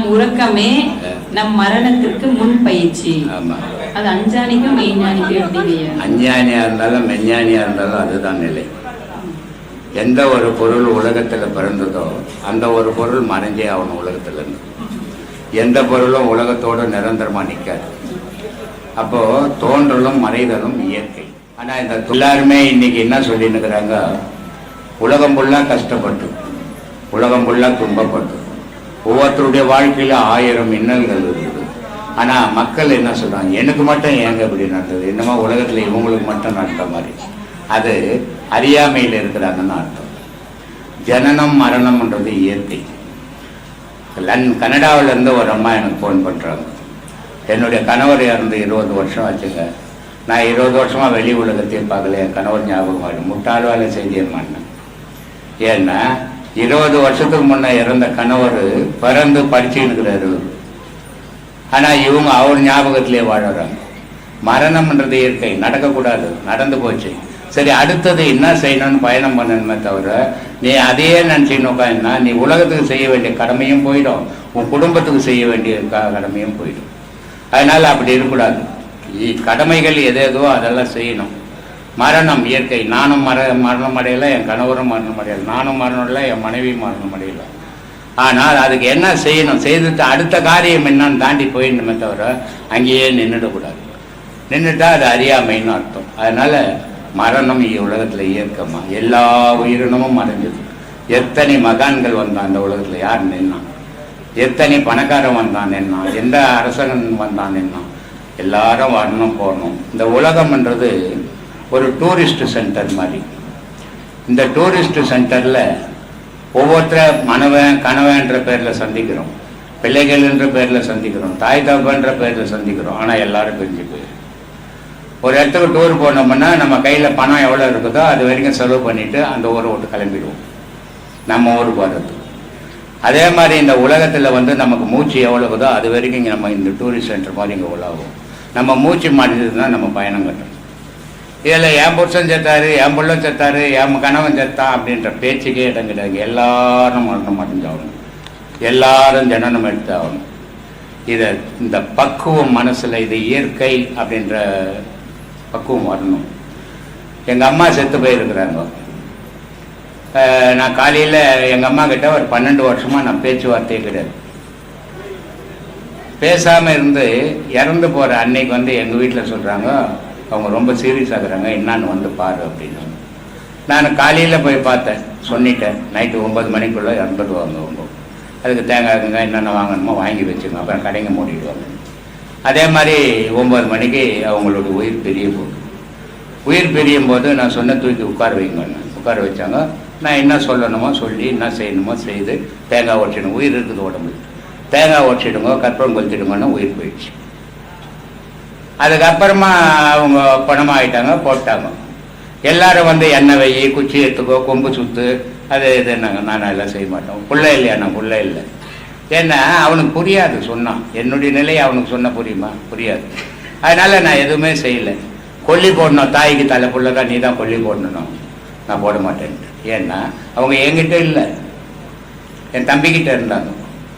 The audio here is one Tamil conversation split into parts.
நம் உறக்கமே நம் மரணத்திற்கு முன் பயிற்சி. அது அஞ்சானிக்கும் மெய்ஞானிக்கும் அஞ்ஞானியாக இருந்தாலும் மெஞ்ஞானியாக இருந்தாலும் அதுதான் நிலை. எந்த ஒரு பொருள் உலகத்தில் பிறந்ததோ அந்த ஒரு பொருள் மறைஞ்சே ஆகணும் உலகத்துல. இருந்து எந்த பொருளும் உலகத்தோடு நிரந்தரமாக நிற்காது அப்போது தோன்றலும் மறைதலும் இயற்கை. ஆனால் இந்த எல்லாருமே இன்னைக்கு என்ன சொல்லின்னு இருக்கிறாங்க உலகம் ஃபுல்லாக கஷ்டப்பட்டு உலகம் ஃபுல்லாக துன்பப்பட்டு ஒவ்வொருத்தருடைய வாழ்க்கையில் ஆயிரம் இன்னல்கள் இருக்குது ஆனால் மக்கள் என்ன சொல்கிறாங்க எனக்கு மட்டும் ஏங்க இப்படி நடந்தது? என்னமோ உலகத்தில் இவங்களுக்கு மட்டும் நடந்த மாதிரி. அது அறியாமையில் இருக்கிறாங்கன்னு அர்த்தம். ஜனனம் மரணம்ன்றது இயற்கை. லன் கனடாவுல இருந்து ஒரு அம்மா எனக்கு ஃபோன் பண்ணுறாங்க என்னுடைய கணவர் இறந்து இருபது வருஷம் ஆச்சுங்க. நான் இருபது வருஷமாக வெளி உலகத்தையும் பார்க்கல. என் கணவர் ஞாபகம் ஆகிடும் முட்டாள் வேலை செஞ்சேன் ஏன்னா இருபது வருஷத்துக்கு முன்னே இறந்த கணவர் பிறந்து படிச்சுன்னு இருக்கிறாரு ஆனால் இவங்க அவர் ஞாபகத்திலே வாழறாங்க. மரணம்ன்றது இயற்கை. நடக்கக்கூடாது. நடந்து போச்சு. சரி அடுத்தது என்ன செய்யணும்னு பயணம் பண்ணணுமே தவிர நீ அதையே நினச்சின்னு உட்காந்துனா நீ உலகத்துக்கு செய்ய வேண்டிய கடமையும் போயிடும். உன் குடும்பத்துக்கு செய்ய வேண்டிய க- கடமையும் போயிடும். அதனால அப்படி இருக்கக்கூடாது. கடமைகள் எது எதோ அதெல்லாம் செய்யணும். மரணம் இயற்கை. நானும் மர மரணம் அடையலை என் கணவரும் மரணம் அடையலை. நானும் மரணம் இல்லை என் மனைவி மரணம் அடையலை. ஆனால் அதுக்கு என்ன செய்யணும்? செய்துட்டு அடுத்த காரியம் என்னன்னு தாண்டி போயிடணுமே தவிர அங்கேயே நின்றுடக்கூடாது. நின்றுட்டா அது அறியாமைன்னு அர்த்தம். அதனால் மரணம் இ- உலகத்துல இயற்கமா எல்லா உயிரினமும் மறைஞ்சது. எத்தனை மகான்கள் வந்தான் அந்த உலகத்தில்? யார் நின்னான் எத்தனை பணக்காரன் வந்தான் நின்னான் எந்த அரசன் வந்தான் நின்னான் எல்லாரும் வரணும் போகணும். இந்த உலகம்ன்றது ஒரு டூரிஸ்ட் சென்டர் மாதிரி. இந்த டூரிஸ்ட் சென்டரில் ஒவ்வொருத்தர மனவன் கணவன்ற பேரில் சந்திக்கிறோம். பிள்ளைகள் என்ற பேரில் சந்திக்கிறோம். தாய் தகப்பன்ற பேரில் சந்திக்கிறோம். ஆனால் எல்லாரும் பிரிஞ்சு போயிடும் ஒரு இடத்துக்கு டூர் போனோம்னா நம்ம கையில் பணம் எவ்வளோ இருக்குதோ அது வரைக்கும் செலவு பண்ணிவிட்டு அந்த ஊரை விட்டு கிளம்பிடுவோம். நம்ம ஊர் போகிறது அதே மாதிரி இந்த உலகத்தில் வந்து நமக்கு மூச்சு எவ்வளவுதோ அது வரைக்கும் இங்கே நம்ம இந்த டூரிஸ்ட் சென்டர் மாதிரி இங்கே உலாகும் நம்ம மூச்சு மாட்டினதுன்னா நம்ம பயணம் கட்டணும். இதில் என் புருஷன் செத்தாரு என் பிள்ளை செத்தாரு என் கணவன் செத்தான் அப்படின்ற பேச்சுக்கே இடம் கிடையாது. எல்லாரும் மரணம் அடைஞ்சாகணும். எல்லாரும் ஜனனம் எடுத்து ஆகணும் இதை இந்த பக்குவம் மனசில் இது இயற்கை அப்படின்ற பக்குவம் வரணும். எங்கள் அம்மா செத்து போயிருக்கிறாங்க. நான் காலையில் எங்கள் அம்மா கிட்ட ஒரு பன்னெண்டு வருஷமாக நான் பேச்சுவார்த்தையே கிடையாது. பேசாமல் இருந்து இறந்து போகிற அன்னைக்கு வந்து எங்கள் வீட்டில் சொல்கிறாங்க அவங்க ரொம்ப சீரியஸ் ஆகுறாங்க என்னான்னு வந்து பாரு அப்படின்னு. நான் காலையில் போய் பார்த்தேன் சொல்லிட்டேன் நைட்டு ஒம்பது மணிக்குள்ளே இறந்துடுவாங்க அவங்க அதுக்கு தேங்காய்ங்க என்னென்ன வாங்கணுமோ வாங்கி வச்சுங்க அப்புறம் கடைங்க மூடிடுவாங்க. அதே மாதிரி ஒம்பது மணிக்கு அவங்களோட உயிர் பெரிய போகுது உயிர் பிரியும் போது நான் சொன்ன தூக்கி உட்கார வைங்கன்னு உட்கார வச்சாங்க. நான் என்ன சொல்லணுமோ சொல்லி என்ன செய்யணுமோ செய்து தேங்காய் உடச்சிடுங்க உயிர் இருக்குது உடம்பு தேங்காய் உடச்சிடுங்க கற்பூரம் கொளுத்திடுங்கன்னு உயிர் போயிடுச்சு. அதுக்கப்புறமா அவங்க பணமாகிட்டாங்க போட்டாங்க. எல்லாரும் வந்து எண்ணெய் வை குச்சி எடுத்துக்கோ கொம்பு சுத்து அது இதுன்னாங்க நான் எல்லாம் செய்ய மாட்டோம். பிள்ளை இல்லையா நான் பிள்ளை இல்லை. ஏன்னா அவனுக்கு புரியாது சொன்னான். என்னுடைய நிலையை அவனுக்கு சொன்ன புரியுமா? புரியாது. அதனால நான் எதுவுமே செய்யலை. கொல்லி போடணும் தாய்க்கு தலை புள்ளக்கா நீ தான் கொல்லி போடணும் நான் போட மாட்டேன்ட்டு ஏன்னா அவங்க என்கிட்ட இல்லை. என் தம்பிக்கிட்ட இருந்தாங்க.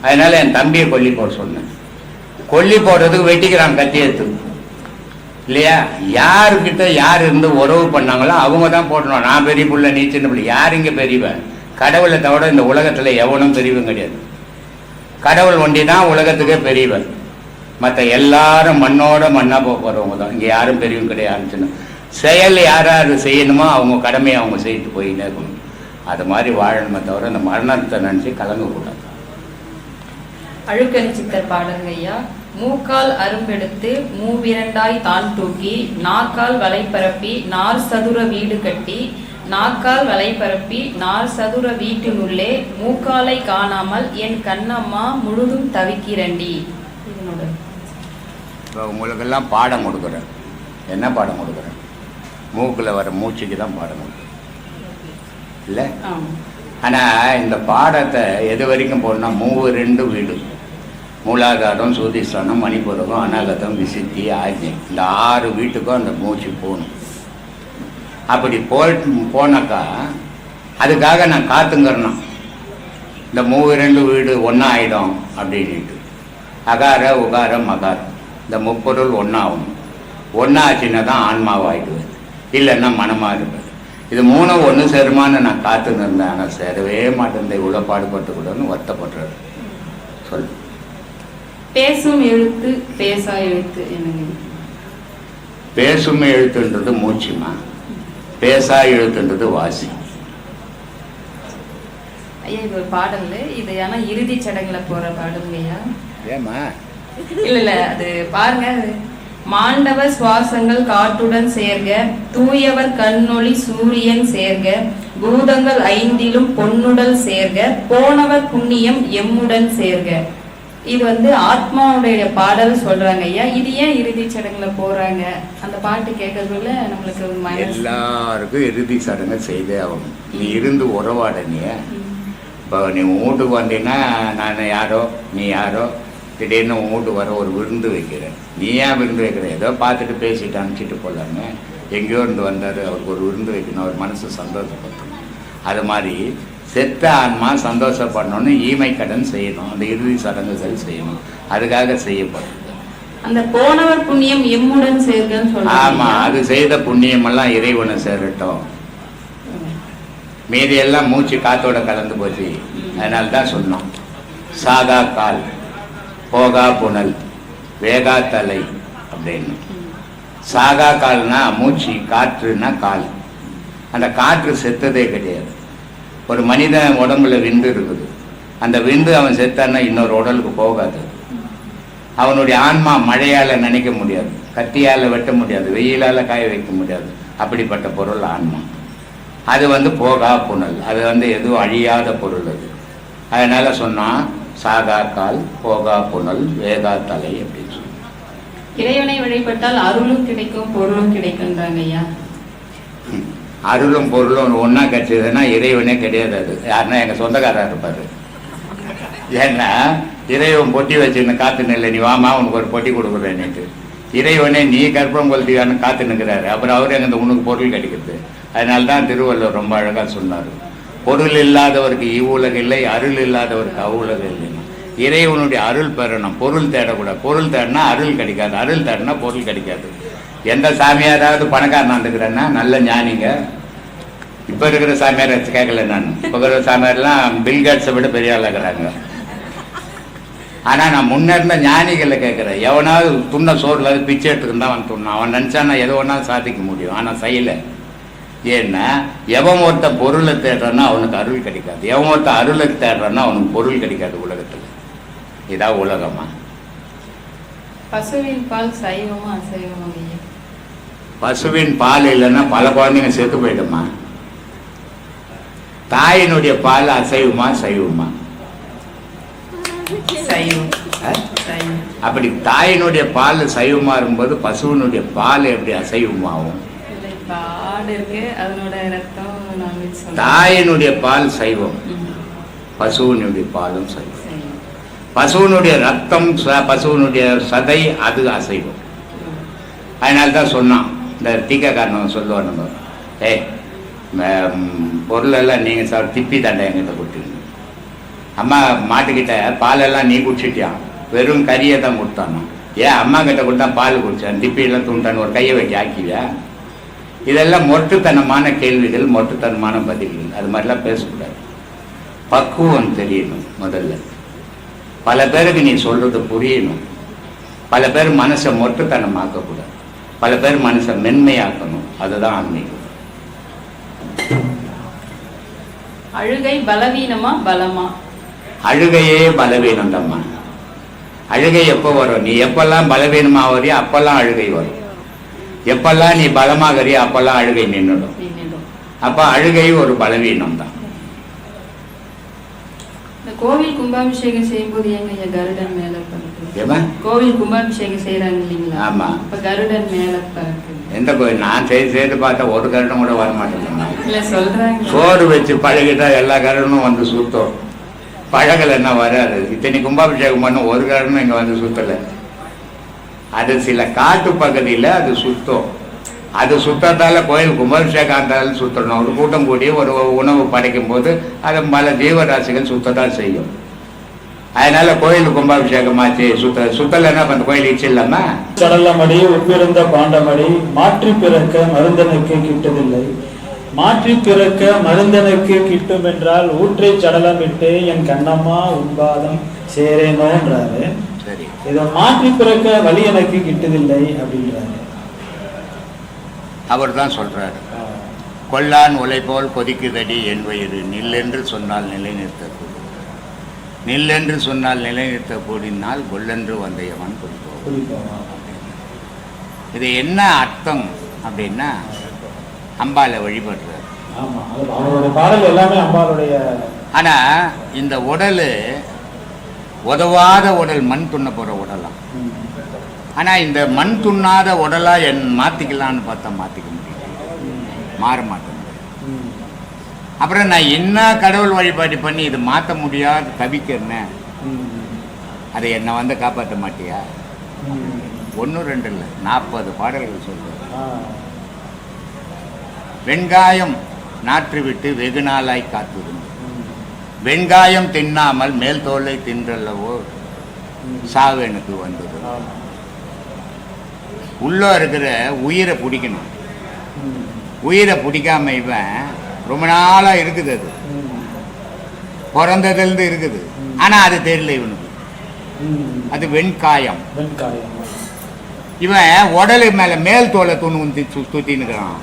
அதனால என் தம்பியை கொல்லி போட சொன்னேன். கொல்லி போடுறதுக்கு வெட்டிக்கிறான் கத்தி எடுத்து. இல்லையா? யாருக்கிட்ட யார் இருந்து உறவு பண்ணாங்களோ அவங்க தான் போட்டணும் நான் பெரிய பிள்ளை நீ சின்ன பிள்ளை. யார் இங்கே பெரியவன் கடவுளை தவிர இந்த உலகத்தில் எவனும் பெரியவன் கிடையாது. கடவுள் ஒண்டி தான் உலகத்துக்கே பெரியவன். மற்ற எல்லாரும் மண்ணோட மண்ணாக போக போகிறவங்க தான். இங்கே யாரும் பெரியவங்க கிடையாதுன்னு செயல் யார் யார் செய்யணுமோ அவங்க கடமையை அவங்க செய்துட்டு போயிட்டே இருக்கணும். அது மாதிரி வாழணுமே தவிர இந்த மரணத்தை நினச்சி கலங்கக்கூடாது. அழுக்கணி சித்தர் பாடல் ஐயா. மூக்கால் அரும்பெடுத்து மூவிரண்டாய் தான் தூக்கி நாக்கால் வலை பரப்பி நார் சதுர வீடு கட்டி நாக்கால் வலை பரப்பி நார் சதுர வீட்டினுள்ளே மூக்காலை காணாமல் என் கண்ணம்மா முழுதும் தவிக்கிறண்டி. இப்போ உங்களுக்கெல்லாம் பாடம் கொடுக்குறேன். என்ன பாடம் கொடுக்குறேன்? மூக்கில் வர மூச்சுக்கு தான் பாடம் கொடுக்குறேன். இல்லை. ஆனால் இந்த பாடத்தை எது வரைக்கும் போடணும் மூவு ரெண்டு வீடு. மூலாதாரம் சூதிஸ்தானம் மணிபுரகம் அனாகதம் விசித்தி ஆஜ்யம் இந்த ஆறு வீட்டுக்கும் அந்த மூச்சு போகணும். அப்படி போயிட்டு போனாக்கா அதுக்காக நான் காத்துங்கிறணும் இந்த மூவிரண்டு வீடு ஒன்றா ஆயிடும் அப்படின்ட்டு அகார உகார மகார். இந்த முப்பொருள் ஒன்றாகும் ஒன்றாச்சுன்னா தான் ஆன்மாவாகிடுவது இல்லைன்னா மனமாக இருப்பது இது மூணும் ஒன்று சேருமான்னு நான் காத்துன்னு இருந்தேன். ஆனால் சேரவே மாட்டேன். இவ்வளோ பாடுபட்டு கூடன்னு வருத்தப்படுறாரு சொல்லு. பேசும் எழுத்து பேசா எழுத்து என்னங்க? பேசும் எழுத்துன்றது மூச்சுமா? பேசா எழுத்துன்றது வாசி. ஐயா இது ஒரு பாடல் இது ஆனா இறுதி சடங்குல போற பாடல்ங்கய்யா ஏமா இல்ல இல்ல அது பாருங்க. மாண்டவ சுவாசங்கள் காற்றுடன் சேர்க தூயவர் கண்ணொளி சூரியன் சேர்க பூதங்கள் ஐந்திலும் பொன்னுடல் சேர்க போனவர் புண்ணியம் எம்முடன் சேர்க. இது வந்து ஆத்மாவுடைய பாடல் சொல்றாங்க ஐயா. இது ஏன் இறுதி சடங்குல போறாங்க? அந்த பாட்டு கேட்கறதுல நம்மளுக்கு எல்லாருக்கும் இறுதி சடங்கு செய்தே ஆகணும். நீ இருந்து உறவாட நீ. இப்போ நீ வீட்டுக்கு வந்தீங்கன்னா நான் யாரோ நீ யாரோ திடீர்னு வீட்டுக்கு வர ஒரு விருந்து வைக்கிறேன். நீ ஏன் விருந்து வைக்கிற? ஏதோ பார்த்துட்டு பேசிட்டு அனுப்பிச்சிட்டு போகலாமே எங்கேயோ இருந்து வந்தார் அவருக்கு ஒரு விருந்து வைக்கணும் அவர் மனசு சந்தோஷப்படணும் அது மாதிரி செத்த ஆன்மா சந்தோஷப்படணும்னு ஈமை கடன் செய்யணும். அந்த இறுதி சடங்குகள் செய்யணும். அதுக்காக செய்யப்படுது அந்த போனவர் புண்ணியம் எம்முடன் ஆமாம் ஐயா. அது செய்த புண்ணியமெல்லாம் இறைவனை சேரட்டும். மீதி எல்லாம் மூச்சு காத்தோட கலந்து போச்சு. அதனால தான் சொன்னோம். சாகா கால் போகா புனல் வேகா தலை அப்படின்னு. சாகா கால்னா மூச்சு காற்றுனா கால். அந்த காற்று செத்ததே கிடையாது. ஒரு மனிதன் உடம்புல விந்து இருக்குது. அந்த விந்து அவன் செத்தான்னா இன்னொரு உடலுக்கு போகாது. அவனுடைய ஆன்மா மழையால நினைக்க முடியாது. கத்தியால வெட்ட முடியாது. வெயிலால காய வைக்க முடியாது. அப்படிப்பட்ட பொருள் ஆன்மா. அது வந்து போகா புனல். அது வந்து எதுவும் அழியாத பொருள் அது. அதனால சொன்னா சாகா கால் போகா புனல் வேகா தலை அப்படின்னு சொல்லி இறைவனை வழிபட்டால் அருளும் கிடைக்கும் பொருளும் கிடைக்கும்ன்றாங்க ஐயா. அருளும் பொருளும் ஒன்றா கிடைச்சதுன்னா இறைவனே கிடையாது அது. யாருன்னா எங்கள் சொந்தக்காரர் இருப்பார். ஏன்னா இறைவன் பொட்டி வச்சுன்னு காத்து நில்லை நீ வாமா உனக்கு ஒரு பொட்டி கொடுக்குறேன்னுட்டு இறைவனே நீ கற்பம் கொளுத்தியான்னு காத்து நிற்கிறாரு அப்புறம் அவர் எங்க உனக்கு பொருள் கிடைக்குது அதனால தான் திருவள்ளுவர் ரொம்ப அழகாக சொன்னார். பொருள் இல்லாதவருக்கு இவ்வுலகு இல்லை அருள் இல்லாதவருக்கு அவ்வுலகு இல்லை. இறைவனுடைய அருள் பெறணும். பொருள் தேடக்கூடாது. பொருள் தேடினா அருள் கிடைக்காது. அருள் தேடினா பொருள் கிடைக்காது. எந்த சாமியாராவது பணக்காரன் வந்துக்கிறேன்னா நல்ல ஞானிங்க. இப்போ இருக்கிற சாமியார் வச்சு கேட்கல நான். இப்போ இருக்கிற சாமியார்லாம் பில்கேட்ஸை விட பெரிய ஆளாக இருக்கிறாங்க. ஆனால் நான் முன்ன இருந்த ஞானிகளை கேட்குறேன். எவனாவது துண்ண சோறில் பிச்சை எடுத்துக்கிட்டு தான் அவன் துண்ணான். அவன் நினச்சானா எது வேணாலும் சாதிக்க முடியும். ஆனால் செய்யலை. ஏன்னா எவன் ஒருத்த பொருளை தேடுறான்னா அவனுக்கு அருள் கிடைக்காது. எவன் ஒருத்த அருளை தேடுறான்னா அவனுக்கு பொருள் கிடைக்காது உலகத்தில். இதான் உலகமா? பசுவின் பால் சைவமா அசைவமா பசுவின் பால் இல்லைன்னா பல குழந்தைங்க செத்து போயிடுமா? தாயினுடைய பால் அசைவுமா சைவமா அப்படி தாயினுடைய பால் சைவமா இருக்கும்போது பசுவினுடைய பால் எப்படி அசைவமாகும் தாயினுடைய பால் சைவம். பசுவினுடைய பாலும் சைவம். பசுவினுடைய ரத்தம் பசுவினுடைய சதை அது அசைவம். அதனால தான் சொன்னான் இந்த டீக்காக்காரன் சொல்லுவானுங்க ஏய் பொருளெல்லாம் நீங்கள் சார் திப்பி தாண்டா எங்கிட்ட கொடுத்துருங்க அம்மா மாட்டுக்கிட்ட பாலெல்லாம் நீ குடிச்சிட்டியா வெறும் கறியை தான் கொடுத்தானோ. ஏன் அம்மா கிட்ட கொடுத்தா பால் குடித்தான் திப்பியெல்லாம் தூண்டான்னு ஒரு கையை வைக்க ஆக்கிவியா? இதெல்லாம் மொட்டுத்தனமான கேள்விகள் மொட்டுத்தனமான பதில்கள். அது மாதிரிலாம் பேசக்கூடாது. பக்குவம் தெரியணும் முதல்ல. பல பேருக்கு நீ சொல்றது புரியணும். பல பேர் மனசை மொட்டுத்தனமாக்கக்கூடாது. பல பேர் மனசை மென்மையாக்கணும். அதுதான் ஆன்மீகம். அழுகை பலவீனமா பலமா? அழுகையே பலவீனம் தம்மா அழுகை எப்போ வரும்? நீ எப்பெல்லாம் பலவீனமா வரியோ அப்பெல்லாம் அழுகை வரும். எப்பெல்லாம் நீ பலமாகறியோ அப்பெல்லாம் அழுகை நின்றுடும். நின்னுடும். அப்ப அழுகை ஒரு பலவீனம் தான் இந்த கோவில் கும்பாபிஷேகம் செய்யும்போது ஐயா கருடன் மேல கோவில் கும்பாபிஷேகம் செய்யறாங்க இல்லைங்களா? ஆமா. இப்ப கருடன் மேல எந்த கோயில் நான் செய்து செய்து பார்த்தா ஒரு கருடம் கூட வர இல்ல சொல்றாங்க. சோறு வச்சு பழகிட்டா எல்லா கருடனும் வந்து சுத்தம். பழகலைன்னா வராது. இத்தனை கும்பாபிஷேகம் பண்ண ஒரு கருடனும் இங்கே வந்து சுத்தலை. அது சில காட்டு பகுதியில் அது சுத்தம். அது சுத்தத்தால கோயில் கும்பாபிஷேகம் இருந்தாலும் சுத்தணும். ஒரு கூட்டம் கூடி ஒரு உணவு படைக்கும் போது அதை பல ஜீவராசிகள் சுத்தத்தான் செய்யும். அதனால கோயில் கும்பாபிஷேகம் ஆச்சு சுத்த சுத்தலைன்னா அந்த கோயில் இச்சு இல்லாம சடலமடி உட்பிறந்த பாண்டமடி மாற்றி பிறக்க மருந்தனுக்கு கிட்டதில்லை. மாற்றி பிறக்க மருந்தனுக்கு கிட்டும் என்றால் ஊற்றை சடலமிட்டு என் கண்ணம்மா உன்பாதம் சேரேனோன்றாரு சரி. இதை மாற்றி பிறக்க வழி எனக்கு கிட்டதில்லை அப்படின்றாரு. அவர் தான் சொல்றாரு. கொல்லான் உலை போல் கொதிக்குதடி என் வயிறு. நில்லென்று சொன்னால் நிலைநிறுத்தக்கூடும் நில்லென்று சொன்னால் நிலைநிறுத்தக்கூடினால் கொல்லென்று வந்தையவன் குறிப்போம் இது என்ன அர்த்தம் அப்படின்னா அம்பாலை வழிபடுறார். ஆமா அது அவருடைய பாடல் எல்லாமே அம்பாளுடைய ஆனா இந்த உடல் உதவாத உடல் மண் துண்ண போற உடலாம். ம், ஆனா இந்த மண் துண்ணாத உடலா என் மாத்திக்கலாம்னு பார்த்தா மாத்திக்க முடியல. ம், மாற மாட்டேங்குது ம், அப்புறம் நான் என்ன கடவுள் வழிபாடு பண்ணி இது மாற்ற முடியாது? தவிக்கிறேன் அதை என்னை வந்து காப்பாற்ற மாட்டியா. ஒன்று ரெண்டு இல்லை. நாற்பது பாடல்கள் சொல்லுவேன் ஆ, வெண்காயம் நாற்று விட்டு வெகு நாளாய் காத்திருந்து ம், வெண்காயம் தின்னாமல் மேல் தோலை தின்றல்லவோ. சாவு எனக்கு வந்தது. உள்ள இருக்கிற உயிரை பிடிக்கணும். உயிரை பிடிக்காம இவன் ரொம்ப நாளா இருக்குது அது. பிறந்ததுலேருந்து இருக்குது. ஆனா அது தெரியல இவனுக்கு. அது வெண்காயம். வெண்காயம். இவன் உடலு மேல மேல் தோலை துணு வந்து சுத்தின்னுக்கிறான். ஆ,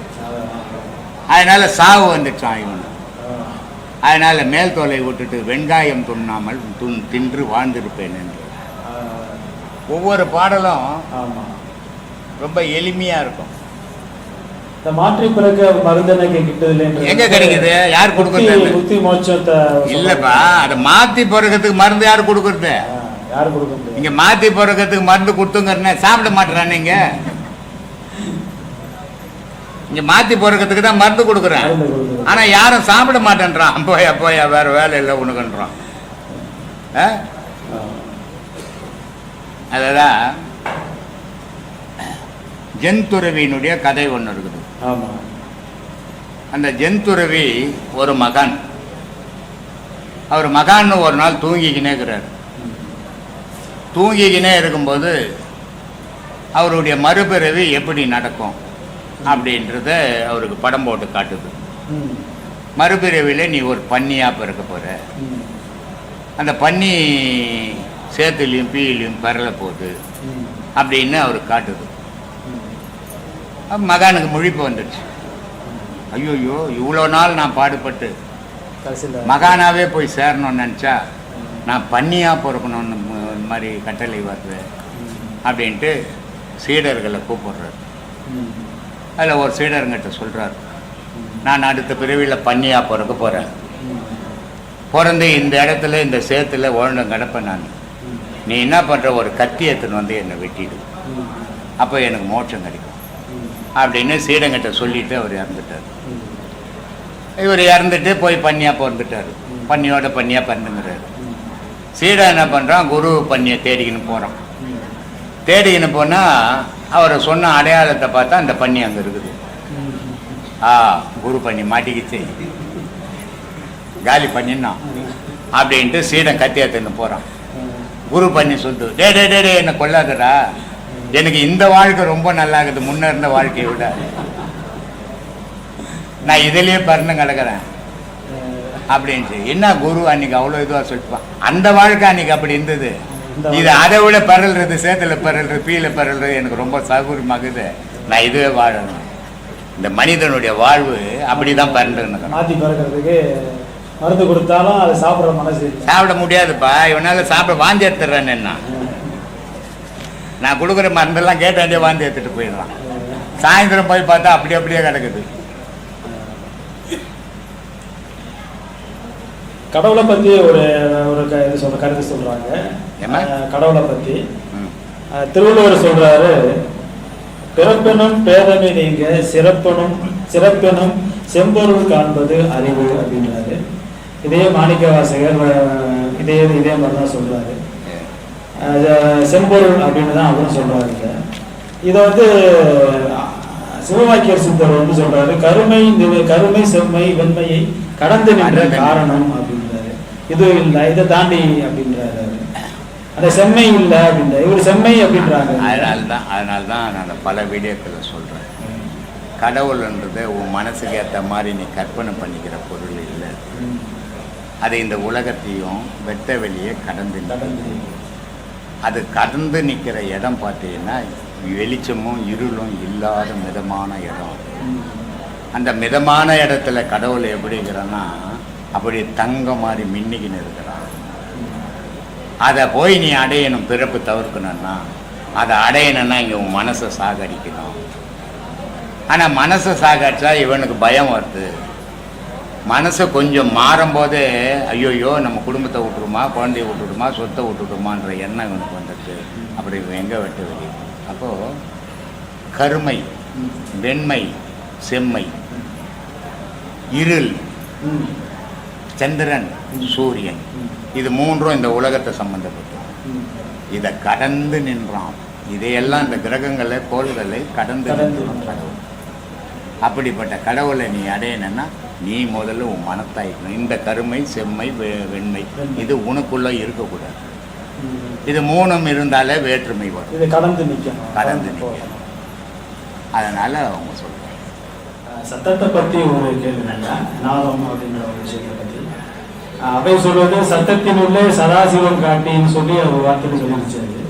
அதனால சாவு வந்துச்சான் இவனுக்கு ஆ, அதனால மேல் தோலை விட்டுட்டு வெங்காயம் துண்ணாமல் துன் தின்று வாழ்ந்திருப்பேன் என்று. ஒவ்வொரு பாடலும் ரொம்ப எளிமையா இருக்கும். இந்த மாற்றி பிறக்க மருந்தனைக்கு கிட்டதில்லை எங்க கிடைக்குது? யார் கொடுக்கறது? புத்தி மோட்சத்தை இல்லப்பா அதை மாத்தி பிறக்கிறதுக்கு மருந்து யார் கொடுக்கறது? யார் கொடுக்க இங்க மாத்தி பிறக்கிறதுக்கு மருந்து கொடுத்துங்கன்னு சாப்பிட மாட்டேறான் நீங்க இங்க மாத்தி பிறக்கிறதுக்கு தான் மருந்து கொடுக்குறேன். ஆனா யாரும் சாப்பிட மாட்டேன்றான். போயா போயா வேற வேலை இல்லை உனக்குன்றான். அததான் ஜென்துறவியினுடைய கதை ஒன்று இருக்குது. ஆமா. அந்த ஜென்துறவி ஒரு மகான். அவர் மகான்னு ஒரு நாள் தூங்கிக்கினே இருக்கிறார். தூங்கிக்கினே இருக்கும்போது அவருடைய மறுபிறவி எப்படி நடக்கும் அப்படின்றத அவருக்கு படம் போட்டு காட்டுது. மறுபிறவியில் நீ ஒரு பன்னியாக பிறக்க போகிற அந்த பன்னி சேத்துலையும் பீலையும் பரல போகுது. அப்படின்னு அவருக்கு காட்டுது. மகானுக்கு முழிப்பு வந்துடுச்சு. ஐயோயோ இவ்வளோ நாள் நான் பாடுபட்டு மகானாவே போய் சேரணும்னு நினச்சா நான் பன்னியாக பிறக்கணும்னு இந்த மாதிரி கட்டளை வருது ம், அப்படின்ட்டு சீடர்களை கூப்பிடுறாரு. அதில் ஒரு சீடருங்கிட்ட சொல்கிறார் நான் அடுத்த பிறவியில் பன்னியாக பிறக்க போகிறேன் பிறந்து இந்த இடத்துல இந்த சேத்துல உழண்டம் கிடப்பேன் நான். நீ என்ன பண்ணுற ஒரு கத்தி எடுத்துன்னு வந்து என்னை வெட்டிடு. அப்போ எனக்கு மோட்சம் கிடைக்கும். அப்படின்னு சீடங்கிட்ட சொல்லிட்டு அவர் இறந்துட்டார். இவர் இறந்துட்டு போய் பன்னியா பிறந்துட்டார். பண்ணியோட பன்னியோட பன்னியாக பிறந்துங்கிறாரு. சீடன் என்ன பண்ணுறான் குரு பன்னியை தேடிக்கின்னு போகிறான் தேடிக்கின்னு போனால் அவரை சொன்ன அடையாளத்தை பார்த்தா அந்த பன்னி அங்கே இருக்குது. ஆ குரு பண்ணி மாட்டிக்கிச்சு. காலி பண்ணினான் அப்படின்ட்டு சீடன் கத்தி எடுத்துன்னு போகிறான் குரு பண்ணி சொல்லு டே டே டே டே என்னை கொல்லாதடா எனக்கு இந்த வாழ்க்கை ரொம்ப நல்லா இருக்குது முன்ன இருந்த வாழ்க்கையை விட. நான் இதுலயே பறந்து கிடக்குறேன் அப்படின்ட்டு. என்ன குரு அன்னைக்கு அவ்வளோ இதுவாக சொல்லிப்பான்? அந்த வாழ்க்கை அன்னைக்கு அப்படி இருந்தது. இது அதை விட பரல்றது சேத்துல பரல்றது பீல பரல்றது எனக்கு ரொம்ப சௌகரியமாகுது நான் இதுவே வாழணும். இந்த மனிதனுடைய வாழ்வு அப்படிதான் பரண்டுன்னு மாத்தி பிறக்கிறதுக்கு மருந்து கொடுத்தாலும் அதை சாப்பிடுற மனசு சாப்பிட முடியாதுப்பா. இவனால சாப்பிட வாந்தி எடுத்துடுறேன்னு என்ன? நான் கொடுக்குற மருந்தெல்லாம் கேட்டாண்டே வாந்தி எடுத்துட்டு போயிடுறான். சாயந்தரம் போய் பார்த்தா அப்படி அப்படியே கிடக்குது. கடவுளை பத்தி ஒரு ஒரு இது சொல்ற கருத்து சொல்றாங்க. என்ன? கடவுளை. அஹ், திருவள்ளுவர் சொல்றாரு பிறப்பெனும் பேதமை நீங்க சிறப்பெனும் சிறப்பெனும் செம்பொருள் காண்பது அறிவு அப்படின்றாரு. இதே மாணிக்க வாசகர் இதே இதே மாதிரி தான் சொல்றாரு. அஹ், செம்பொருள் அப்படின்னு தான் அவரும் சொல்றாரு இதை. வந்து சிவவாக்கியர் சித்தர் வந்து சொல்றாரு கருமை கருமை செம்மை வெண்மையை கடந்து நின்ற காரணம் அப்படின்றாரு இது இல்ல இதை தாண்டி அப்படின்றாரு. அந்த செம்மை இல்ல அப்படின்ற இவர் செம்மை அப்படின்றாங்க அதனால தான் அதனால தான் நான் பல வீடியோக்களில் சொல்கிறேன் கடவுள்ன்றது உன் மனசுக்கு ஏற்ற மாதிரி நீ கற்பனை பண்ணிக்கிற பொருள் இல்லை. அது இந்த உலகத்தையும் வெட்ட வெளியே. கடந்து அது கடந்து நிற்கிற இடம் பார்த்தீங்கன்னா வெளிச்சமும் இருளும் இல்லாத மிதமான இடம். அந்த மிதமான இடத்துல கடவுள் எப்படி இருக்கிறான்னா அப்படி தங்க மாதிரி மின்னிக்கின்னு இருக்கிறான் அதை போய் நீ அடையணும் பிறப்பு தவிர்க்கணும்னா அதை அடையணும்னா இங்கே உன் மனசை சாகடிக்கணும். ஆனால் மனசை சாகடிச்சா இவனுக்கு பயம் வருது. மனசு கொஞ்சம் மாறும்போது ஐயோயோ நம்ம குடும்பத்தை விட்டுடுமா குழந்தைய விட்டுடுமா சொத்தை விட்டுடுமான்ற எண்ணம் இவனுக்கு வந்துடுது. அப்படி எங்கே வெட்ட வெளியே அப்போது கருமை வெண்மை செம்மை இருள் சந்திரன் சூரியன் இது மூன்றும் இந்த உலகத்தை சம்மந்தப்பட்டது இதை கடந்து நின்றான். இதையெல்லாம் இந்த கிரகங்களை கோள்களை கடந்து நின்றான் நின்றான். கடவுள் அப்படிப்பட்ட கடவுளை நீ அடையணும்னா நீ முதல்ல உன் மனத்தாய்க்கணும் இந்த கருமை செம்மை வெ- வெண்மை. இது உனக்குள்ள இருக்கக்கூடாது. இது மூணும் இருந்தாலே வேற்றுமை வரும் இது கடந்து நிக்கணும் கடந்து. நிற்கணும் அதனால அவங்க சொல்றாங்க அஹ் சத்தத்தை பத்தி ஒரு கேள்வி நாதம் அப்படின்ற ஒரு விஷயத்தை அஹ் அவை சொல்வது சத்தத்தினுள்ளே சதாசிவம் காட்டின்னு சொல்லி ஒரு வார்த்தையில சொல்லிருச்சு அது.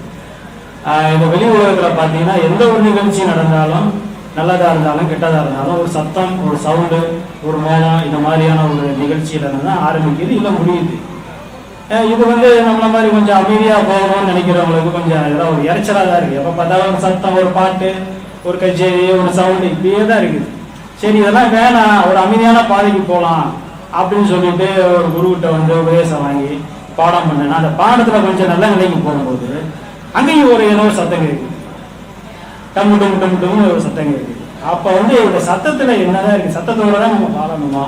அஹ் இந்த வெளி உலகத்துல பாத்தீங்கன்னா எந்த ஒரு நிகழ்ச்சி நடந்தாலும் நல்லதா இருந்தாலும் கெட்டதா இருந்தாலும் ஒரு சத்தம் ஒரு சவுண்டு ஒரு மேளம் இந்த மாதிரியான ஒரு நிகழ்ச்சியில தான் ஆரம்பிக்குது இல்லை முடியுது. இது வந்து நம்மள மாதிரி கொஞ்சம் அமைதியாக போகணும்னு நினைக்கிறவங்களுக்கு கொஞ்சம் இதெல்லாம் ஒரு இறைச்சலாக தான் இருக்கு. எப்போ பார்த்தாலும் ஒரு சத்தம் ஒரு பாட்டு ஒரு கச்சேரி ஒரு சவுண்டு இப்படியே தான் இருக்குது. சரி இதெல்லாம் வேணாம் ஒரு அமைதியான பாதைக்கு போகலாம் அப்படின்னு சொல்லிட்டு ஒரு குருக்கிட்ட வந்து உபதேசம் வாங்கி பாடம் பண்ணேன்னா அந்த பாடத்துல கொஞ்சம் நல்ல நிலைக்கு போகும்போது அங்கேயும் ஒரு ஏதோ ஒரு சத்தம் கேட்குது. டம்மு டம்மு டம்மு டம்னு ஒரு சத்தம் கேட்குது. அப்ப வந்து இந்த சத்தத்துல என்னதான் இருக்கு? சத்தத்தோட தான் நம்ம பாடணுமா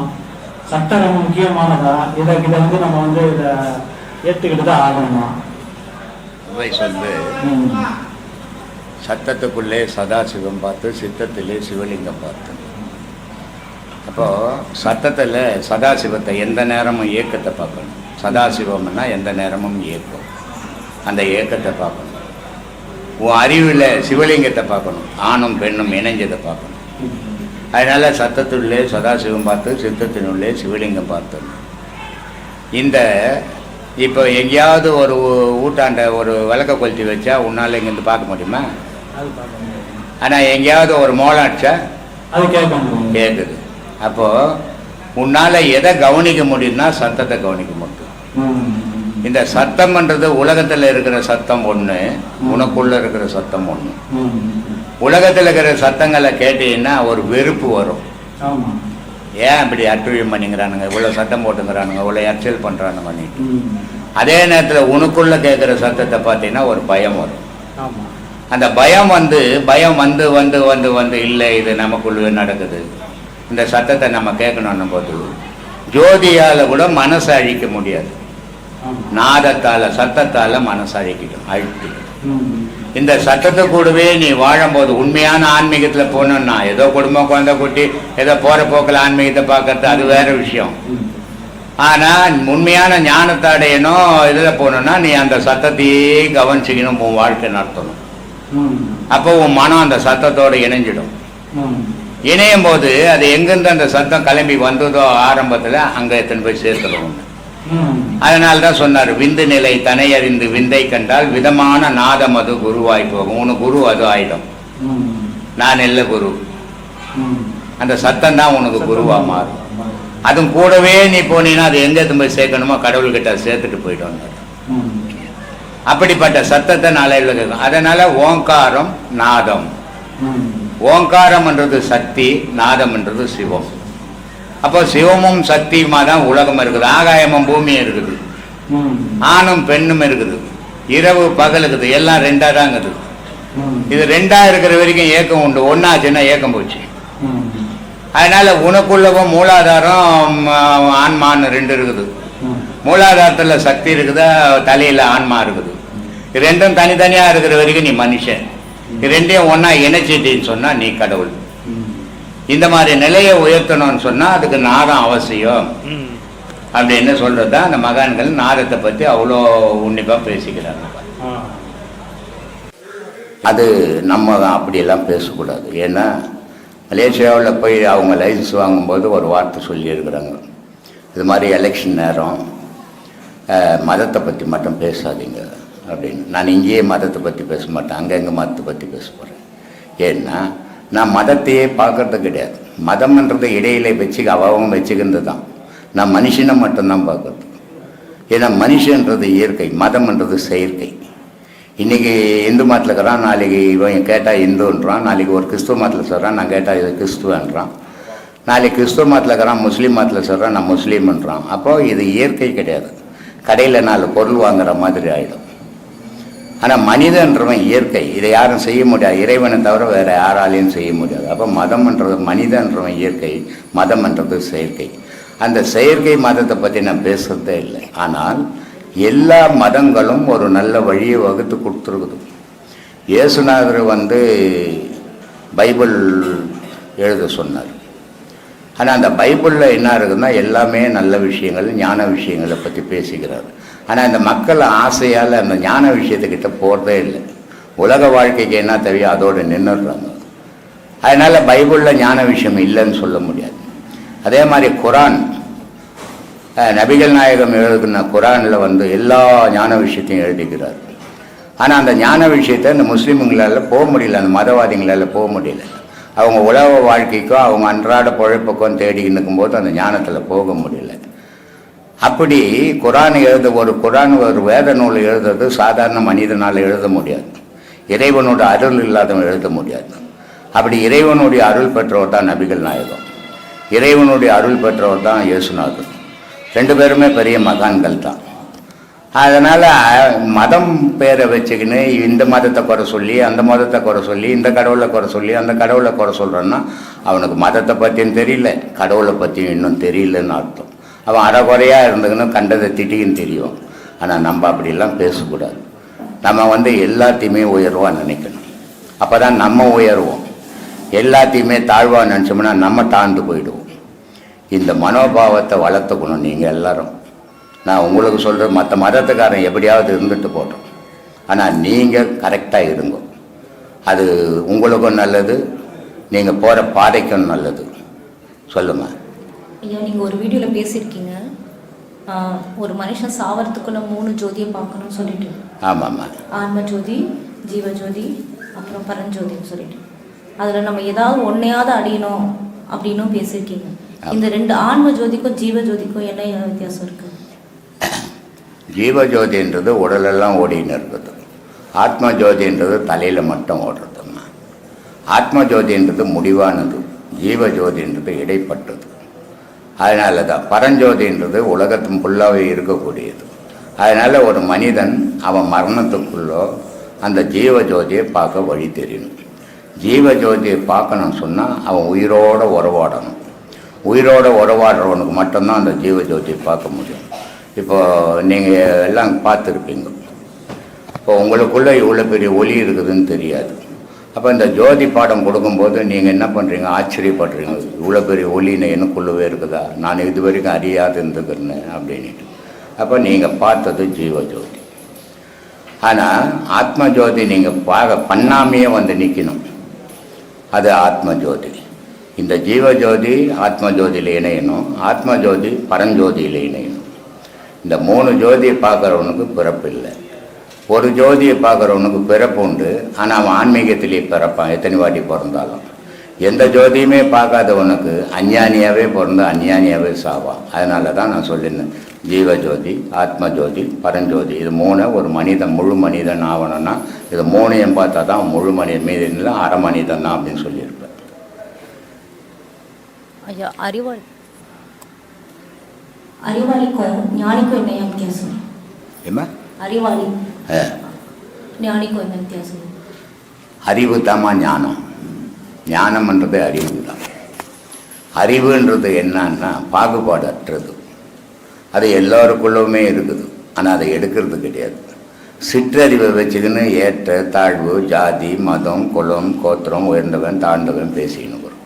சட்டம் ரொம்ப முக்கியமானதா? இதை இதை வந்து நம்ம வந்து இதை ஏத்துக்கிட்டு தான் ஆகணுமா? ம். சத்தத்துக்குள்ளே சதாசிவம் பார்த்து சித்தத்திலே சிவலிங்கம் பார்த்து. அப்போ சத்தத்தில் சதாசிவத்தை எந்த நேரமும் ஏக்கத்தை பார்க்கணும். சதாசிவம்னா எந்த நேரமும் ஏக்கம் அந்த ஏக்கத்தை பார்க்கணும். உன் அறிவில் சிவலிங்கத்தை பார்க்கணும். ஆணும் பெண்ணும் இணைஞ்சதை பார்க்கணும். அதனால சத்தத்துள்ளே சதாசிவம் பார்த்து சித்தத்தினுள்ளே சிவலிங்கம் பார்த்தோம் இந்த இப்போ எங்கேயாவது ஒரு ஊட்டாண்ட ஒரு விளக்க கொளுத்தி வச்சா உன்னால் இங்கேருந்து பார்க்க முடியுமா. ஆனால் எங்கேயாவது ஒரு மோளம் அடிச்சா கேட்குது அப்போது உன்னால் எதை கவனிக்க முடியும்னா சத்தத்தை கவனிக்க முடியும். இந்த சத்தம்ன்றது உலகத்தில் இருக்கிற சத்தம் ஒன்று உனக்குள்ள இருக்கிற சத்தம் ஒன்று. உலகத்தில் இருக்கிற சத்தங்களை கேட்டீங்கன்னா ஒரு வெறுப்பு வரும். ஏன் இப்படி அட்டுழியம் பண்ணிங்கிறானுங்க இவ்வளோ சத்தம் போட்டுங்கிறானுங்க இவ்வளோ எச்சல் பண்ணுறானுங்க பண்ணிட்டு. அதே நேரத்தில் உனக்குள்ள கேட்குற சத்தத்தை பார்த்தீங்கன்னா ஒரு பயம் வரும். அந்த பயம் வந்து பயம் வந்து வந்து வந்து வந்து இல்லை இது நமக்குள்ளே நடக்குது. இந்த சத்தத்தை நம்ம கேட்கணும் போது ஜோதியால் கூட மனசை அழிக்க முடியாது. நாதத்தால் சத்தத்தால் மனசை அழிக்கிடும் அழிக்கிடும் ம். இந்த சத்தத்தை கூடவே நீ வாழும்போது உண்மையான ஆன்மீகத்தில் போகணும்னா ஏதோ குடும்பம் குழந்தை குட்டி ஏதோ போகிற போக்கில் ஆன்மீகத்தை பார்க்கறது அது வேற விஷயம் ம். ஆனால் உண்மையான ஞானத்தை அடையணும் இதில் போகணும்னா நீ அந்த சத்தத்தையே கவனிச்சுக்கணும் உன் வாழ்க்கை நடத்தணும். அப்போ உன் மனம் அந்த சத்தத்தோட இணைஞ்சிடும். இணையும் போது அது எங்கேருந்து அந்த சத்தம் கிளம்பி வந்ததோ ஆரம்பத்தில் அங்கே எத்தனை போய் சேர்த்துடும் ம். அதனால தான் சொன்னார் விந்து நிலை தனை அறிந்து விந்தை கண்டால் விதமான நாதம் அது குருவாய் போகும். உனக்கு குரு அது ஆயிடும். நான் இல்லை குரு. அந்த சத்தம் தான் உனக்கு குருவா மாறும். அதுவும் கூடவே நீ போனீங்கன்னா அது எங்கே போய் சேர்க்கணுமோ கடவுள்கிட்ட சேர்த்துட்டு போயிட்டு அப்படிப்பட்ட சத்தத்தை நாளையில் கேட்கும். அதனால ஓங்காரம் நாதம். ஓங்காரம்ன்றது சக்தி நாதம்ன்றது சிவம். அப்போ சிவமும் சக்தியுமா தான் உலகம் இருக்குது. ஆகாயமும் பூமியும் இருக்குது. ஆணும் பெண்ணும் இருக்குது. இரவு பகல் இருக்குது. எல்லாம் ரெண்டா தான் இருக்குது. இது ரெண்டா இருக்கிற வரைக்கும் ஏக்கம் உண்டு. ஒன்னாச்சுன்னா ஏக்கம் போச்சு. அதனால் அதனால உனக்குள்ளவும் மூலாதாரம் ஆன்மான்னு ரெண்டு இருக்குது. மூலாதாரத்தில் சக்தி இருக்குதா? தலையில் ஆன்மா இருக்குது. ரெண்டும் தனித்தனியாக இருக்கிற வரைக்கும் நீ மனுஷன். ரெண்டையும் ஒன்றா இணைச்சிட்டின்னு சொன்னால் நீ கடவுள். இந்த மாதிரி நிலையை உயர்த்தணும்னு சொன்னால் அதுக்கு நாதம் அவசியம். அப்படின்னு சொல்கிறது தான் அந்த மகான்கள் நாதத்தை பற்றி அவ்வளோ உன்னிப்பாக பேசிக்கிறாங்க. அது நம்ம அப்படியெல்லாம் பேசக்கூடாது. ஏன்னா மலேசியாவில் போய் அவங்க லைசன்ஸ் வாங்கும்போது ஒரு வார்த்தை சொல்லியிருக்கிறாங்க. இது மாதிரி எலெக்ஷன் நேரம் மதத்தை பற்றி மட்டும் பேசாதீங்க அப்படின்னு. நான் இங்கேயே மதத்தை பற்றி பேச மாட்டேன் அங்கங்கே மதத்தை பற்றி பேச போகிறேன் ஏன்னா நான் மதத்தையே பார்க்கறது கிடையாது. மதம்ன்றது இடையில வச்சு அவங்க வச்சுக்கிறது தான். நான் மனுஷனை மட்டும்தான் பார்க்கறது. ஏன்னா மனுஷன்றது இயற்கை மதம்ன்றது செயற்கை. இன்றைக்கி இந்து மதத்தில் இருக்கிறான் நாளைக்கு இவன் கேட்டால் இந்துன்றான் நாளைக்கு ஒரு கிறிஸ்துவ மதத்தில் சொல்கிறான் நான் கேட்டால் இது கிறிஸ்துவன்றான். நாளைக்கு கிறிஸ்துவ மதத்தில் இருக்கிறான் முஸ்லீம் மதத்தில் சொல்கிறான் நான் முஸ்லீம்ன்றான். அப்போது இது இயற்கை கிடையாது. கடையில் நாலு பொருள் வாங்குற மாதிரி ஆகிடும் ஆனால் மனிதன்றவன் இயற்கை. இதை யாரும் செய்ய முடியாது. இறைவனை தவிர வேறு யாராலையும் செய்ய முடியாது. அப்போ மதம்ன்றது மனிதன்றவன் இயற்கை மதம்ன்றது செயற்கை. அந்த செயற்கை மதத்தை பற்றி நான் பேசுகிறதே இல்லை. ஆனால் எல்லா மதங்களும் ஒரு நல்ல வழியை வகுத்து கொடுத்துருக்குது. இயேசுநாதர் வந்து பைபிள் எழுத சொன்னார். ஆனால் அந்த பைபிளில் என்ன இருக்குதுன்னா எல்லாமே நல்ல விஷயங்கள் ஞான விஷயங்களை பற்றி பேசுகிறார் ஆனால் இந்த மக்கள் ஆசையால் அந்த ஞான விஷயத்துக்கிட்ட போகிறதே இல்லை. உலக வாழ்க்கைக்கு என்ன தேவையோ அதோடு நின்றுடுறாங்க அதனால் பைபிளில் ஞான விஷயம் இல்லைன்னு சொல்ல முடியாது. அதே மாதிரி குரான் நபிகள் நாயகம் எழுதுன குரானில் வந்து எல்லா ஞான விஷயத்தையும் எழுதிக்கிறார் ஆனால் அந்த ஞான விஷயத்தை இந்த முஸ்லீமுங்களால் போக முடியல அந்த மதவாதிகளால் போக முடியல. அவங்க உலக வாழ்க்கைக்கோ அவங்க அன்றாட பொழைப்புக்கும் தேடி இருக்கும்போது அந்த ஞானத்தில் போக முடியல. அப்படி குரான் எழுத ஒரு குரான் ஒரு வேத நூல் எழுதுறது சாதாரண மனிதனால் எழுத முடியாது. இறைவனோட அருள் இல்லாதவன் எழுத முடியாது. அப்படி இறைவனுடைய அருள் பெற்றவர் தான் நபிகள் நாயகம். இறைவனுடைய அருள் பெற்றவர் தான் இயேசுநாதர். ரெண்டு பேருமே பெரிய மகான்கள் தான். அதனால் மதம் பேரை வச்சுக்கின்னு இந்த மதத்தை குறை சொல்லி அந்த மதத்தை குறை சொல்லி இந்த கடவுளை குறை சொல்லி அந்த கடவுளை குறை சொல்கிறேன்னா அவனுக்கு மதத்தை பற்றியும் தெரியல கடவுளை பற்றியும் இன்னும் தெரியலன்னு அர்த்தம். அவன் அறகுறையாக இருந்துக்குன்னு கண்டதை திட்டின்னு தெரியும். ஆனால் நம்ம அப்படிலாம் பேசக்கூடாது. நம்ம வந்து எல்லாத்தையுமே உயர்வாக நினைக்கணும். அப்போ தான் நம்ம உயர்வோம். எல்லாத்தையுமே தாழ்வாக நினச்சோம்னா நம்ம தாழ்ந்து போயிடுவோம். இந்த மனோபாவத்தை வளர்த்துக்கணும் நீங்கள் எல்லாரும். நான் உங்களுக்கு சொல்கிறேன் மற்ற மதத்துக்காரன் எப்படியாவது இருந்துட்டு போட்டோம் ஆனால் நீங்கள் கரெக்டாக இருங்க. அது உங்களுக்கும் நல்லது நீங்கள் போகிற பாதைக்கும் நல்லது. சொல்லுமா ஐயா நீங்கள் ஒரு வீடியோவில் பேசியிருக்கீங்க. ஒரு மனுஷன் சாவறதுக்குள்ள மூணு ஜோதியை பார்க்கணும்னு சொல்லிட்டு. ஆமாம்மா. ஆன்ம ஜோதி ஜீவ ஜோதி அப்புறம் பரஞ்சோதின்னு சொல்லிட்டு. அதில் நம்ம ஏதாவது ஒன்றையாவது அடையணும் அப்படின்னும் பேசியிருக்கீங்க. இந்த ரெண்டு ஆன்ம ஜோதிக்கும் ஜீவ ஜோதிக்கும் என்ன வித்தியாசம் இருக்குது ஜீவஜோதின்றது உடலெல்லாம் ஓடின்னு இருக்குது. ஆத்ம ஜோதின்றது தலையில் மட்டும் ஓடுறதும்மா. ஆத்ம ஜோதின்றது முடிவானது. ஜீவஜோதின்றது இடைப்பட்டது. அதனால தான் பரஞ்சோதின்றது உலகத்தின் ஃபுல்லாகவே இருக்கக்கூடியது. அதனால் ஒரு மனிதன் அவன் மரணத்துக்குள்ளோ அந்த ஜீவஜோதியை பார்க்க வழி தெரியணும் ஜீவஜோதியை பார்க்கணும்னு சொன்னால் அவன் உயிரோட உறவாடணும். உயிரோடு உறவாடுறவனுக்கு மட்டும்தான் அந்த ஜீவஜோதியை பார்க்க முடியும். இப்போ நீங்கள் எல்லாம் பார்த்துருப்பீங்க. இப்போ உங்களுக்குள்ளே இவ்வளோ பெரிய ஒலி இருக்குதுன்னு தெரியாது. அப்போ இந்த ஜோதி பாடம் கொடுக்கும்போது நீங்கள் என்ன பண்ணுறீங்க ஆச்சரியப்படுறீங்க. இவ்வளோ பெரிய ஒளின்னு எனக்குள்ளவே இருக்குதா? நான் இது வரைக்கும் அறியாது இருந்துக்கிறேன்னு அப்படின்ட்டு அப்போ நீங்கள் பார்த்தது ஜீவஜோதி ஆனால் ஆத்ம ஜோதி நீங்கள் பார்க்க பண்ணாமையே வந்து நிற்கணும் அது ஆத்ம ஜோதி. இந்த ஜீவஜோதி ஆத்ம ஜோதியில் இணையணும். ஆத்ம ஜோதி பரஞ்சோதியில் இணையணும். இந்த மூணு ஜோதியை பார்க்குறவனுக்கு பிறப்பு இல்லை ஒரு ஜோதியை பார்க்குறவனுக்கு பிறப்பு உண்டு ஆனால் அவன் ஆன்மீகத்திலே பிறப்பான். எத்தனை வாட்டி பிறந்தாலும். எந்த ஜோதியுமே பார்க்காதவனுக்கு அஞ்ஞானியாகவே பிறந்து அஞ்ஞானியாகவே சாவான். அதனால தான் நான் சொல்லியிருந்தேன் ஜீவஜோதி ஆத்ம ஜோதி பரஞ்சோதி இது மூணு ஒரு மனிதன் முழு மனிதன் ஆகணும்னா இது மூணையும் பார்த்தா தான் முழு மனிதன் மீது இல்லை அரை மனிதன் தான் அப்படின்னு சொல்லியிருப்பேன். ஐயா அறிவாளி. அறிவாளிக்கும் ஞானிக்கும் என்ன வித்தியாசம்? ஏமா அறிவாளி. ஞானிக்கும் என்ன வித்தியாசம் அறிவு தாம்மா ஞானம் ஞானம்ன்றது அறிவு தான் அறிவுன்றது என்னன்னா பாகுபாடு அற்றது அது எல்லாருக்குள்ளவுமே இருக்குது ஆனால் அதை எடுக்கிறது கிடையாது சிற்றறிவை வச்சுக்கின்னு ஏற்ற தாழ்வு ஜாதி மதம் குலம் கோத்திரம் உயர்ந்தவன் தாழ்ந்தவன் பேசிக்கணும் வரும்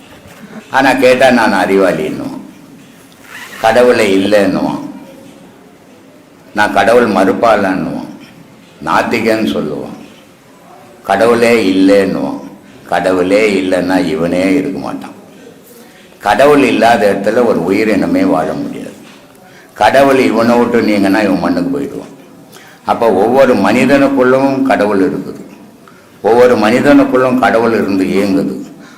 ஆனால் கேட்டால் நான் அறிவாளின்னுவான் கடவுளை இல்லைன்னுவான் நான் கடவுள் மறுப்பாளன்னுவான் நாத்திகன்னு சொல்லுவான் கடவுளே இல்லைன்னுவோம். கடவுளே இல்லைன்னா இவனே இருக்க மாட்டான். கடவுள் இல்லாத இடத்துல ஒரு உயிரினமே வாழ முடியாது. கடவுள் இவனை விட்டு நீங்கன்னா இவன் மண்ணுக்கு போயிடுவான். அப்போ ஒவ்வொரு மனிதனுக்குள்ளும் கடவுள் இருக்குது. ஒவ்வொரு மனிதனுக்குள்ளும் கடவுள் இருந்து இயங்குது.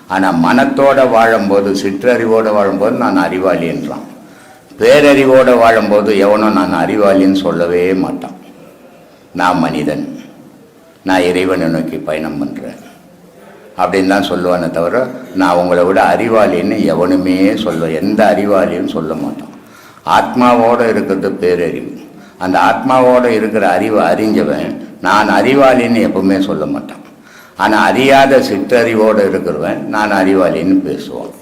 ஆனால் மனத்தோடு வாழும்போது சிற்றறிவோடு வாழும்போது நான் அறிவாளின்றான் பேரறிவோடு வாழும்போது எவனும் நான் அறிவாளின்னு சொல்லவே மாட்டான். நான் மனிதன். நான் இறைவனை நோக்கி பயணம் பண்ணுறேன் அப்படின்னு தான் சொல்லுவானே தவிர நான் உங்களை விட அறிவாளின்னு எவனுமே சொல்ல எந்த அறிவாளியும் சொல்ல மாட்டோம். ஆத்மாவோடு இருக்கிறது பேரறிவு. அந்த ஆத்மாவோடு இருக்கிற அறிவு அறிஞ்சவன் நான் அறிவாளின்னு எப்பவுமே சொல்ல மாட்டான். ஆனால் அறியாத சிற்றறிவோடு இருக்கிறவன் நான் அறிவாளின்னு பேசுவான்.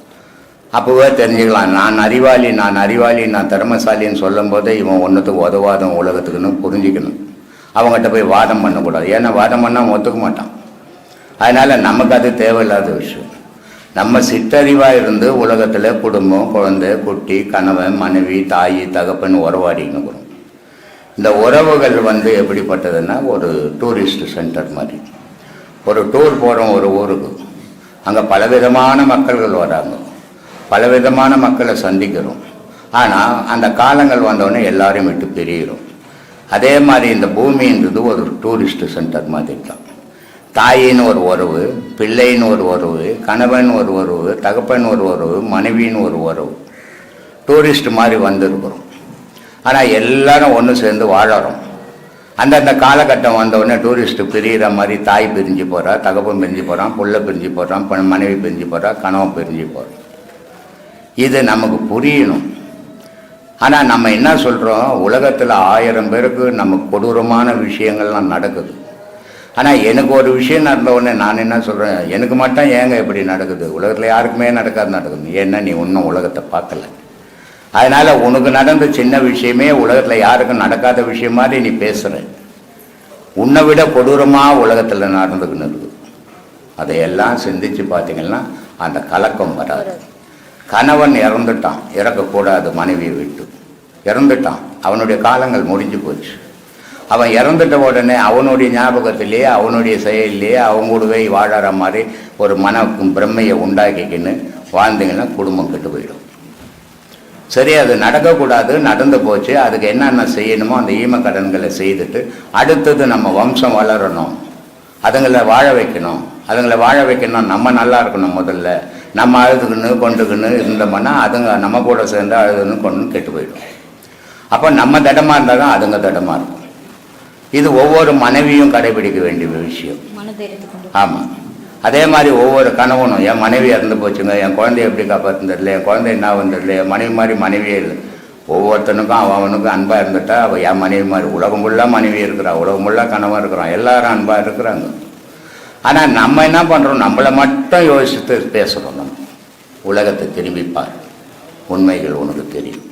அப்போவே தெரிஞ்சுக்கலாம் நான் அறிவாளி நான் அறிவாளி நான் திறமசாலின்னு சொல்லும் போதே இவன் ஒன்றுத்துக்கு உதவாதம் உலகத்துக்குன்னு புரிஞ்சுக்கணும். அவங்ககிட்ட போய் வாதம் பண்ணக்கூடாது. ஏன்னா வாதம் பண்ணால் ஒத்துக்க மாட்டான். அதனால் நமக்கு அது தேவையில்லாத விஷயம். நம்ம சிற்றறிவாக இருந்து உலகத்தில் குடும்பம் குழந்தை குட்டி கணவன் மனைவி தாய் தகப்பன் உறவாடிக்கணும் இந்த உறவுகள் வந்து எப்படிப்பட்டதுன்னா ஒரு டூரிஸ்ட் சென்டர் மாதிரி. ஒரு டூர் போகிறோம் ஒரு ஊருக்கு. அங்கே பலவிதமான மக்கள்கள் வராங்க. பலவிதமான மக்களை சந்திக்கிறோம். ஆனால் அந்த காலங்கள் வந்தோடனே எல்லாரையும் விட்டு பிரியிறோம். அதே மாதிரி இந்த பூமின்றது ஒரு டூரிஸ்ட் சென்டர் மாதிரி தான். தாயின்னு ஒரு உறவு பிள்ளைன்னு ஒரு உறவு கணவன் ஒரு உறவு தகப்பன் ஒரு உறவு மனைவின்னு ஒரு உறவு. டூரிஸ்ட் மாதிரி வந்திருக்கிறோம். ஆனால் எல்லாரும் ஒன்று சேர்ந்து வாழறோம். அந்தந்த காலகட்டம் வந்தவுடனே டூரிஸ்ட்டு டூரிஸ்ட் மாதிரி தாய் பிரிஞ்சு போகிறா தகப்பன் பிரிஞ்சு போகிறான் புள்ள பிரிஞ்சு போகிறான் மனைவி பிரிஞ்சு போகிறா கணவன் பிரிஞ்சு போகிறான் இது நமக்கு புரியணும். ஆனால் நம்ம என்ன சொல்கிறோம் உலகத்தில் ஆயிரம் பேருக்கு நம்ம கொடூரமான விஷயங்கள்லாம் நடக்குது. ஆனால் எனக்கு ஒரு விஷயம் நடந்த உடனே நான் என்ன சொல்கிறேன் எனக்கு மட்டும் ஏங்க இப்படி நடக்குது? உலகத்தில் யாருக்குமே நடக்காது நடக்குது. ஏன்னா நீ இன்னும் உலகத்தை பார்க்கல. அதனால் உனக்கு நடந்த சின்ன விஷயமே உலகத்தில் யாருக்கும் நடக்காத விஷயம் மாதிரி நீ பேசுகிற உன்னை விட கொடூரமாக உலகத்தில் நடந்துக்கின்னு இருக்குது. அதையெல்லாம் சிந்திச்சு பார்த்தீங்கன்னா அந்த கலக்கம் வராது. கணவன் இறந்துட்டான். இறக்கக்கூடாது மனைவியை விட்டு. இறந்துட்டான். அவனுடைய காலங்கள் முடிஞ்சு போச்சு. அவன் இறந்துட்ட உடனே அவனுடைய ஞாபகத்திலேயே அவனுடைய செயலிலேயே அவங்க கூடவே வாழற மாதிரி ஒரு மன பிரம்மையை உண்டாக்கிக்கின்னு வாழ்ந்தீங்கன்னா குடும்பம் கெட்டு போயிடும். சரி அது நடக்கக்கூடாது நடந்து போச்சு. அதுக்கு என்னென்ன செய்யணுமோ அந்த ஈம கடன்களை செய்துட்டு அடுத்தது நம்ம வம்சம் வளரணும். அதுங்களை வாழ வைக்கணும். அதுங்களை வாழ வைக்கணும் நம்ம நல்லா இருக்கணும் முதல்ல. நம்ம அழுதுக்குன்னு கொண்டுக்குன்னு இருந்தோம்னா அதுங்க நம்ம கூட சேர்ந்து அழுதுன்னு கொண்டு கெட்டு போயிடும். அப்போ நம்ம திடமாக இருந்தால் தான் அதுங்க திடமாக இருக்கும். இது ஒவ்வொரு மனைவியும் கடைபிடிக்க வேண்டிய விஷயம். ஆமாம் அதே மாதிரி ஒவ்வொரு கணவனும் என் மனைவி இறந்து போச்சுங்க என் குழந்தைய எப்படி காப்பாற்றுன்னு என் குழந்தை என்ன வந்துடல என் மனைவி மாதிரி மனைவியே இல்லை. ஒவ்வொருத்தனுக்கும் அவன் அவனுக்கும் அன்பாக இருந்துட்டா அவள் என் மனைவி மாதிரி உலகம் ஃபுல்லாக மனைவி இருக்கிறா உலகம் ஃபுல்லாக கணவன் இருக்கிறான் எல்லாரும் அன்பாக இருக்கிறாங்க. ஆனால் நம்ம என்ன பண்ணுறோம் நம்மளை மட்டும் யோசித்து பேசுகிறோம் நம்ம. உலகத்தை திரும்பிப்பார் உண்மைகள் உனக்கு தெரியும்.